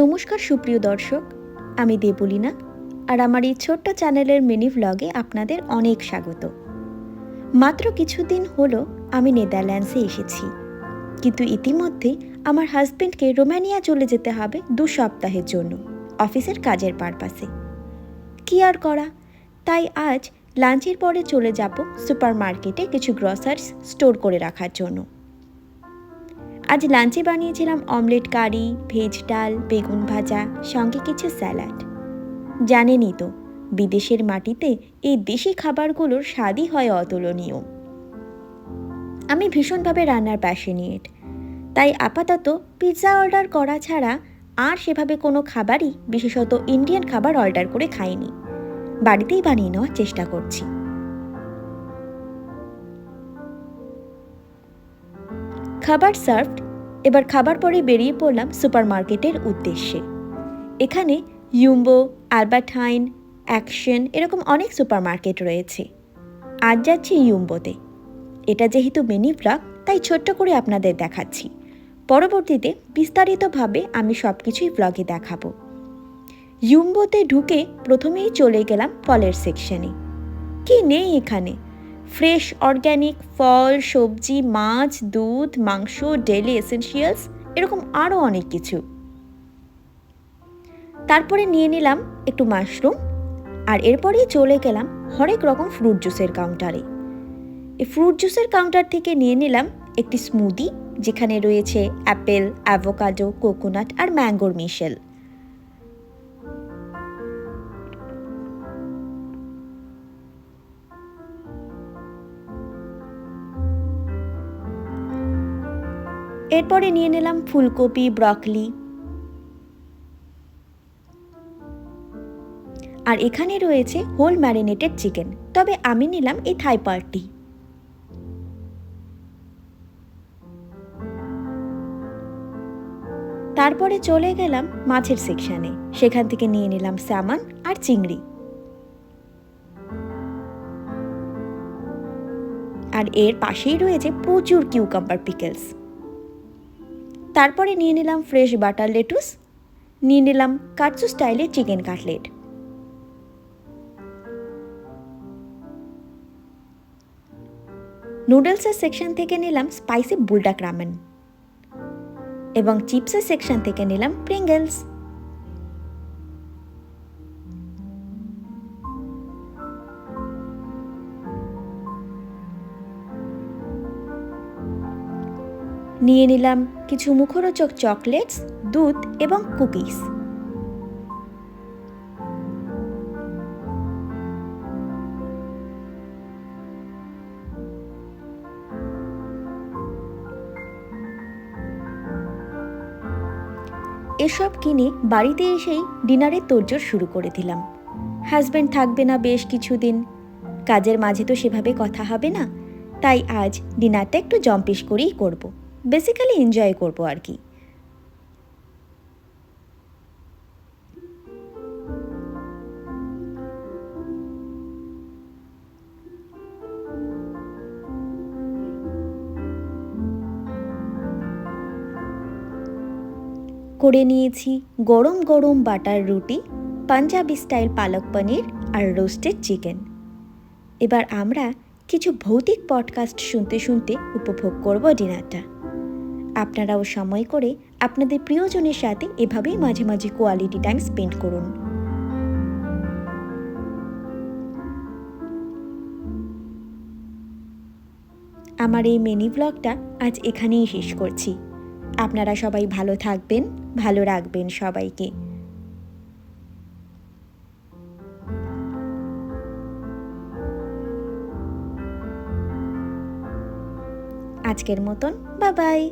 নমস্কার সুপ্রিয় দর্শক, আমি দেবলীনা আর আমার এই ছোট্ট চ্যানেলের মিনি ভ্লগে আপনাদের অনেক স্বাগত। মাত্র কিছুদিন হলো আমি নেদারল্যান্ডসে এসেছি, কিন্তু ইতিমধ্যে আমার হাজব্যান্ডকে রোমানিয়া চলে যেতে হবে দু সপ্তাহের জন্য, অফিসের কাজের পারপাসে। কি আর করা? তাই আজ লাঞ্চের পরে চলে যাব সুপার মার্কেটে কিছু গ্রসার্স স্টোর করে রাখার জন্য। আজ লাঞ্চে বানিয়েছিলাম অমলেট কারি, ভেজ ডাল, বেগুন ভাজা, সঙ্গে কিছু স্যালাড। জানেনই তো, বিদেশের মাটিতে এই দেশি খাবারগুলোর স্বাদই হয় অতুলনীয়। আমি ভীষণভাবে রান্নার প্যাশনিয়েট তাই আপাতত পিৎজা অর্ডার করা ছাড়া আর সেভাবে কোনো খাবারই, বিশেষত ইন্ডিয়ান খাবার অর্ডার করে খাইনি। বাড়িতেই বানিয়ে নেওয়ার চেষ্টা করছি। খাবার সার্ভড এবার খাবার পরে বেরিয়ে পড়লাম সুপারমার্কেটের উদ্দেশ্যে। এখানে ইউম্বো অ্যালবার্টাইন অ্যাকশন এরকম অনেক সুপারমার্কেট রয়েছে। আজ যাচ্ছি ইউম্বোতে এটা যেহেতু মিনি ব্লগ তাই ছোট্ট করে আপনাদের দেখাচ্ছি। পরবর্তীতে বিস্তারিতভাবে আমি সব কিছুই ব্লগে দেখাবো। ইউম্বোতে ঢুকে প্রথমেই চলে গেলাম ফলের সেকশনে কি নেই এখানে? ফ্রেশ, অর্গ্যানিক, ফল, সবজি, মাছ, দুধ, মাংস ডেলি এসেনশিয়ালস, এরকম আরও অনেক কিছু। তারপরে নিয়ে নিলাম একটু মাশরুম, আর এরপরেই চলে গেলাম হরেক রকম ফ্রুট জুসের কাউন্টারে। এই ফ্রুট জুসের কাউন্টার থেকে নিয়ে নিলাম একটি স্মুদি, যেখানে রয়েছে অ্যাপেল, অ্যাভোকাডো, কোকোনাট আর ম্যাঙ্গোর মিশেল। এরপরে নিয়ে নিলাম ফুলকপি, ব্রকলি। আর এখানে রয়েছে হোল ম্যারিনেটেড চিকেন, তবে আমি নিলাম এই থাই পার্টি। তারপরে চলে গেলাম মাছের সেকশনে, সেখান থেকে নিয়ে নিলাম স্যামন আর চিংড়ি। আর এর পাশেই রয়েছে প্রচুর কিউকাম্বার পিকেলস। তারপরে নিয়ে নিলাম ফ্রেশ বাটার লেটুস, নিয়ে নিলাম কাটসু স্টাইলের চিকেন কাটলেট। নুডলসের সেকশন থেকে নিলাম স্পাইসি বুলডাক রামেন এবং চিপসের সেকশন থেকে নিলাম প্রিঙ্গলস। নিয়ে নিলাম কিছু মুখরোচক চকলেটস, দুধ এবং কুকিজ। এসব কিনে বাড়িতে এসেই ডিনারের তোড়জোড় শুরু করে দিলাম। হাজব্যান্ড থাকবে না বেশ কিছুদিন। কাজের মাঝে তো সেভাবে কথা হবে না, তাই আজ ডিনারটা একটু জম্পিস করেই করব। বেসিক্যালি এনজয় করব আর কি। করে নিয়েছি গরম গরম বাটার রুটি, পাঞ্জাবি স্টাইল পালক পনির আর রোস্টেড চিকেন। এবার আমরা কিছু ভৌতিক পডকাস্ট শুনতে শুনতে উপভোগ করব ডিনারটা। আপনারাও সময় করে আপনাদের প্রিয়জনের সাথে এভাবেই মাঝে মাঝে কোয়ালিটি টাইম স্পেন্ড করুন। আমার এই মিনি ব্লগটা আজ এখানেই শেষ করছি। আপনারা সবাই ভালো থাকবেন, ভালো রাখবেন সবাইকে। আজকের মতন বাবাই